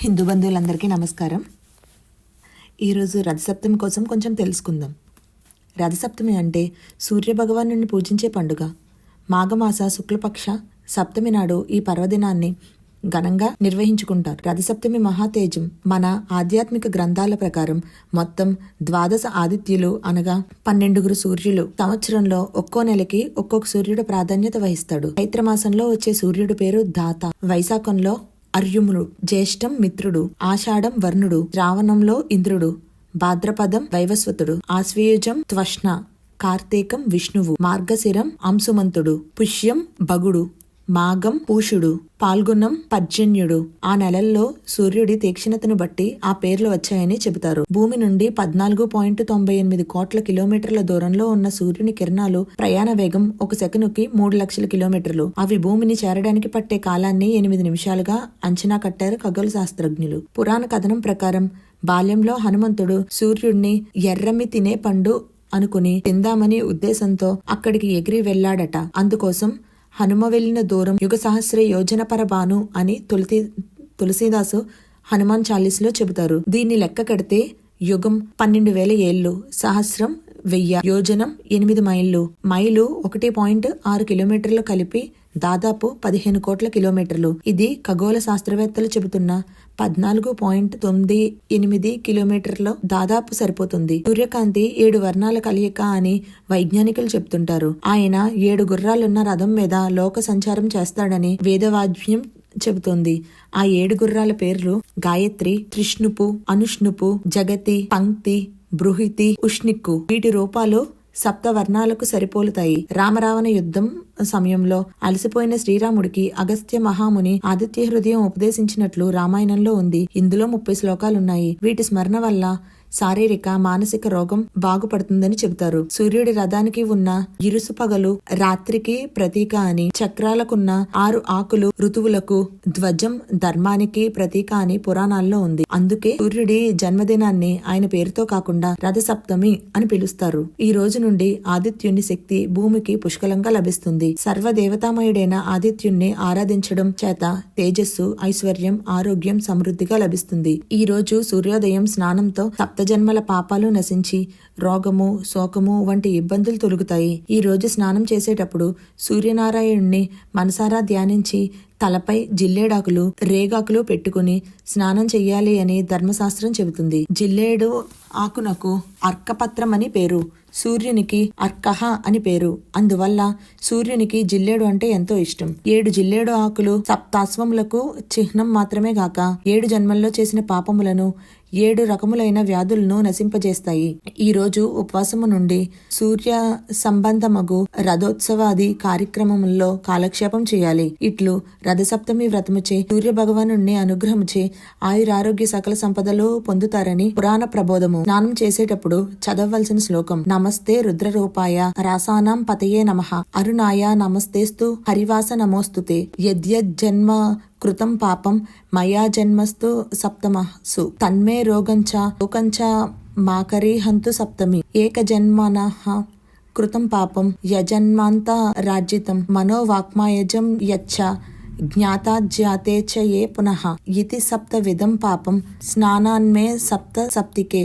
హిందూ బంధువులందరికీ నమస్కారం. ఈరోజు రథసప్తమి కోసం కొంచెం తెలుసుకుందాం. రథసప్తమి అంటే సూర్యభగవాను పూజించే పండుగ. మాఘమాస శుక్లపక్ష సప్తమి నాడు ఈ పర్వదినాన్ని ఘనంగా నిర్వహించుకుంటారు. రథసప్తమి మహాతేజం మన ఆధ్యాత్మిక గ్రంథాల ప్రకారం మొత్తం ద్వాదశ ఆదిత్యులు అనగా పన్నెండుగురు సూర్యులు. సంవత్సరంలో ఒక్కో నెలకి ఒక్కొక్క సూర్యుడు ప్రాధాన్యత వహిస్తాడు. చైత్రమాసంలో వచ్చే సూర్యుడు పేరు దాత. వైశాఖంలో అర్యుముడు జ్యేష్టం మిత్రుడు ఆషాఢం వర్ణుడు శ్రావణంలో ఇంద్రుడు భాద్రపదం వైవస్వతుడు ఆశ్వయుజం త్వష్ణ కార్తీకం విష్ణువు మార్గశిరం అంశుమంతుడు పుష్యం భగుడు. మాఘం పూషుడు పాల్గొనం పర్జన్యుడు. ఆ నెలల్లో సూర్యుడి తీక్షణతను బట్టి ఆ పేర్లు వచ్చాయని చెబుతారు. భూమి నుండి పద్నాలుగు పాయింట్ తొంభై ఎనిమిది కోట్ల కిలోమీటర్ల దూరంలో ఉన్న సూర్యుని కిరణాలు ప్రయాణ వేగం ఒక సెకనుకి మూడు లక్షల కిలోమీటర్లు. అవి భూమిని చేరడానికి పట్టే కాలాన్ని ఎనిమిది నిమిషాలుగా అంచనా కట్టారు ఖగోళ శాస్త్రజ్ఞులు. పురాణ కథనం ప్రకారం బాల్యంలో హనుమంతుడు సూర్యుడిని ఎర్రమి తినే పండు అనుకుని తిందామని ఉద్దేశంతో అక్కడికి ఎగిరి వెళ్ళాడట అందుకోసం హనుమ వెళ్ళిన దూరం యుగ సహస్ర యోజన పరబాను అని తులసి తులసీదాసు హనుమాన్ చాలీస్లో చెబుతారు. దీన్ని లెక్క కడితే యుగం పన్నెండు వేల ఏళ్ళు సహస్రం వెయ్య యోజనం ఎనిమిది మైళ్ళు. మైలు ఒకటి పాయింట్ ఆరు కిలోమీటర్లు కలిపి దాదాపు పదిహేను కోట్ల కిలోమీటర్లు. ఇది ఖగోళ శాస్త్రవేత్తలు చెబుతున్న పద్నాలుగు పాయింట్ తొమ్మిది ఎనిమిది కిలోమీటర్లో దాదాపు సరిపోతుంది. సూర్యకాంతి ఏడు వర్ణాల కలయిక అని వైజ్ఞానికులు చెప్తుంటారు ఆయన ఏడు గుర్రాలున్న రథం మీద లోక సంచారం చేస్తాడని వేదవాజ్యం చెబుతోంది. ఆ ఏడు గుర్రాల పేర్లు గాయత్రి త్రిష్ణుపు అనుష్ణుపు జగతి పంక్తి బృహితి ఉష్ణిక్కు. వీటి రూపాలు సప్త వర్ణాలకు సరిపోలుతాయి. రామరావణ యుద్ధం సమయంలో అలసిపోయిన శ్రీరాముడికి అగస్త్య మహాముని ఆదిత్య హృదయం ఉపదేశించినట్లు రామాయణంలో ఉంది. ఇందులో ముప్పై శ్లోకాలున్నాయి. వీటి స్మరణ వల్ల శారీరక మానసిక రోగం బాగుపడుతుందని చెబుతారు. సూర్యుడి రథానికి ఉన్న ఇరుసు పగలు రాత్రికి ప్రతీక అని చక్రాలకున్న ఆరు ఆకులు ఋతువులకు ధ్వజం ధర్మానికి ప్రతీక అని పురాణాల్లో ఉంది. అందుకే సూర్యుడి జన్మదినాన్ని ఆయన పేరుతో కాకుండా రథసప్తమి అని పిలుస్తారు. ఈ రోజు నుండి ఆదిత్యుని శక్తి భూమికి పుష్కలంగా లభిస్తుంది. సర్వదేవతామయుడైన ఆదిత్యుణ్ణి ఆరాధించడం చేత తేజస్సు ఐశ్వర్యం ఆరోగ్యం సమృద్ధిగా లభిస్తుంది. ఈ రోజు సూర్యోదయం స్నానంతో జన్మల పాపాలు నశించి రోగము శోకము వంటి ఇబ్బందులు తొలుగుతాయి. ఈ రోజు స్నానం చేసేటప్పుడు సూర్యనారాయణుణ్ణి మనసారా ధ్యానించి తలపై జిల్లేడాకులు రేగాకులు పెట్టుకుని స్నానం చెయ్యాలి అని ధర్మశాస్త్రం చెబుతుంది. జిల్లేడు ఆకునకు అర్కపత్రం అని పేరు. సూర్యునికి అర్కహ అని పేరు. అందువల్ల సూర్యునికి జిల్లేడు అంటే ఎంతో ఇష్టం. ఏడు జిల్లేడు ఆకులు సప్తాశ్వములకు చిహ్నం మాత్రమే గాక ఏడు జన్మల్లో చేసిన పాపములను ఏడు రకములైన వ్యాధులను నశింపజేస్తాయి. ఈ రోజు ఉపవాసము నుండి సూర్య సంబంధమగు రథోత్సవాది కార్యక్రమముల్లో కాలక్షేపం చేయాలి. ఇట్లు రథసప్తమి వ్రతముచే సూర్య భగవాను అనుగ్రహముచే ఆయురారోగ్య సకల సంపదలు పొందుతారని పురాణ ప్రబోధము. స్నానం చేసేటప్పుడు చదవవలసిన శ్లోకం నమస్తే రుద్రరూపాయ రాసానాం పతయే నమ అరుణాయ నమస్తేస్తు హరివాస నమోస్తుతే యద్యజ్జన్మ కృతం పాపం మయా జన్మస్తు సప్తమసు తన్మే రోగంచ లోకంచ మాకరీ హంతు సప్తమి ఏక జన్మనః కృతం పాపం యజన్మాంత రాజ్యితం మనోవాక్మాయజం యచ్చ జ్ఞాతాజ్ఞాతే చ ఏ పునః ఇది సప్త విధం పాపం స్నానాన్మే సప్త సప్తికే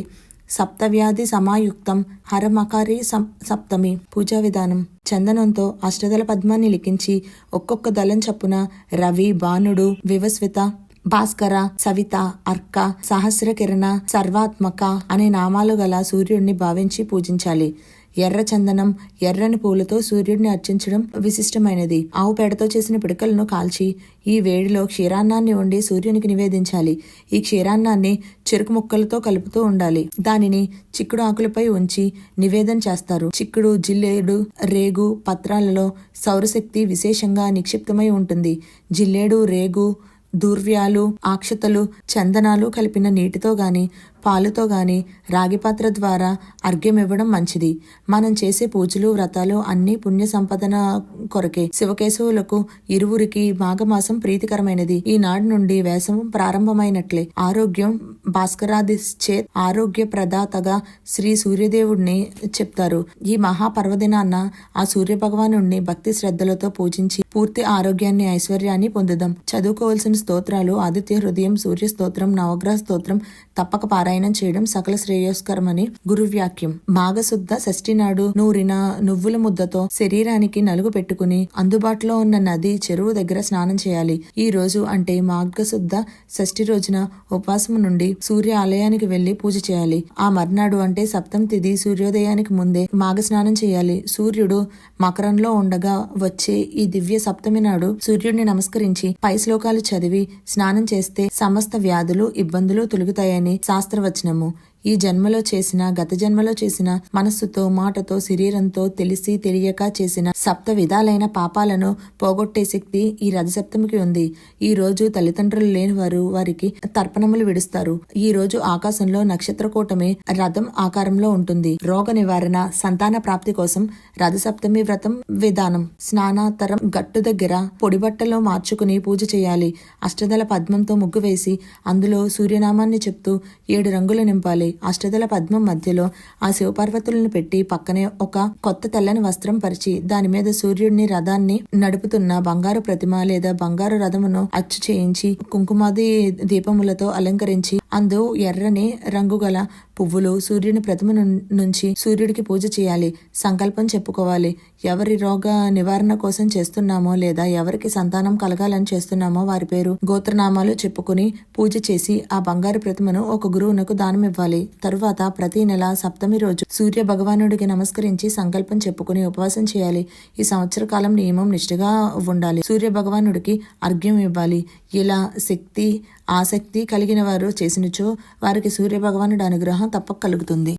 సప్తవ్యాధి సమాయుక్తం హరమకారి సప్తమి పూజా విధానం. చందనంతో అష్టదల పద్మాన్ని లిఖించి ఒక్కొక్క దళం చప్పున రవి బాణుడు వివస్విత భాస్కర సవిత అర్క సహస్ర కిరణ సర్వాత్మక అనే నామాలు గల సూర్యుడిని భావించి పూజించాలి. ఎర్ర చందనం ఎర్రని పూలతో సూర్యుడిని అర్చించడం విశిష్టమైనది. ఆవు పేడతో చేసిన పిడకలను కాల్చి ఈ వేడిలో క్షీరాన్నాన్ని వండి సూర్యునికి నివేదించాలి. ఈ క్షీరాన్నాన్ని చెరుకు ముక్కలతో కలుపుతూ ఉండాలి. దానిని చిక్కుడు ఆకులపై ఉంచి నివేదన చేస్తారు. చిక్కుడు జిల్లేడు రేగు పత్రాలలో సౌరశక్తి విశేషంగా నిక్షిప్తమై ఉంటుంది. జిల్లేడు రేగు దూర్వ్యాలు ఆక్షతలు చందనాలు కలిపిన నీటితో గాని పాలుతో గాని రాగి పాత్ర ద్వారా అర్ఘ్యం ఇవ్వడం మంచిది. మనం చేసే పూజలు వ్రతాలు అన్ని పుణ్య సంపదన కొరకే. శివకేశవులకు ఇరువురికి మాఘమాసం ప్రీతికరమైనది. ఈనాడు నుండి వేసం ప్రారంభమైనట్లే. ఆరోగ్యం భాస్కరాదిశ్చే ఆరోగ్య ప్రదాతగా శ్రీ సూర్యదేవుడిని చెప్తారు. ఈ మహాపర్వదినాన్న ఆ సూర్య భగవాను భక్తి శ్రద్ధలతో పూజించి పూర్తి ఆరోగ్యాన్ని ఐశ్వర్యాన్ని పొందుదాం. చదువుకోవాల్సిన స్తోత్రాలు ఆదిత్య హృదయం సూర్య స్తోత్రం నవగ్రహ స్తోత్రం తప్పక పారాయణ చేయడం సకల శ్రేయస్కరమని గురువ్యాక్యం మాఘశుద్ధ షష్ఠి నాడు నూరిన నువ్వుల ముద్దతో శరీరానికి నలుగు పెట్టుకుని అందుబాటులో ఉన్న నది చెరువు దగ్గర స్నానం చేయాలి. ఈ రోజు అంటే మాఘశుద్ధ షష్ఠి రోజున ఉపవాసం నుండి సూర్య ఆలయానికి వెళ్ళి పూజ చేయాలి. ఆ మర్నాడు అంటే సప్తం తిథి సూర్యోదయానికి ముందే మాఘ స్నానం చేయాలి. సూర్యుడు మకరంలో ఉండగా వచ్చే ఈ దివ్య సప్తమి నాడు సూర్యుడిని నమస్కరించి పై శ్లోకాలు చదివి స్నానం చేస్తే సమస్త వ్యాధులు ఇబ్బందులు తొలుగుతాయని శాస్త్ర శాస్త్రవచనము ఈ జన్మలో చేసిన గత జన్మలో చేసిన మనస్సుతో మాటతో శరీరంతో తెలిసి తెలియక చేసిన సప్త విధాలైన పాపాలను పోగొట్టే శక్తి ఈ రథసప్తమికి ఉంది. ఈ రోజు తల్లిదండ్రులు లేని వారు వారికి తర్పణములు విడుస్తారు. ఈ రోజు ఆకాశంలో నక్షత్ర కూటమి రథం ఆకారంలో ఉంటుంది. రోగ నివారణ సంతాన ప్రాప్తి కోసం రథసప్తమి వ్రతం విధానం. స్నానాతరం గట్టు దగ్గర పొడిబట్టలో మార్చుకుని పూజ చేయాలి. అష్టదల పద్మంతో ముగ్గు వేసి అందులో సూర్యనామాన్ని చెప్తూ ఏడు రంగులు నింపాలి. అష్టదల పద్మం మధ్యలో ఆ శివపార్వతులను పెట్టి పక్కనే ఒక కొత్త తెల్లని వస్త్రం పరిచి దాని మీద సూర్యుడిని రథాన్ని నడుపుతున్న బంగారు ప్రతిమ లేదా బంగారు రథమును అచ్చు చేయించి కుంకుమాది దీపములతో అలంకరించి అందు ఎర్రని రంగు గల పువ్వులు సూర్యుని ప్రతిమ నుంచి సూర్యుడికి పూజ చేయాలి. సంకల్పం చెప్పుకోవాలి. ఎవరి రోగ నివారణ కోసం చేస్తున్నామో లేదా ఎవరికి సంతానం కలగాలని చేస్తున్నామో వారి పేరు గోత్రనామాలు చెప్పుకుని పూజ చేసి ఆ బంగారు ప్రతిమను ఒక గురువునకు దానం ఇవ్వాలి. తరువాత ప్రతి నెల సప్తమి రోజు సూర్య భగవానుడికి నమస్కరించి సంకల్పం చెప్పుకుని ఉపవాసం చేయాలి. ఈ సంవత్సర కాలం నియమం నిష్ఠగా ఉండాలి. సూర్య భగవానుడికి అర్ఘ్యం ఇవ్వాలి. ఇలా శక్తి ఆసక్తి కలిగిన వారు చేసినచో వారికి సూర్య భగవానుడి అనుగ్రహం తప్పక కలుగుతుంది.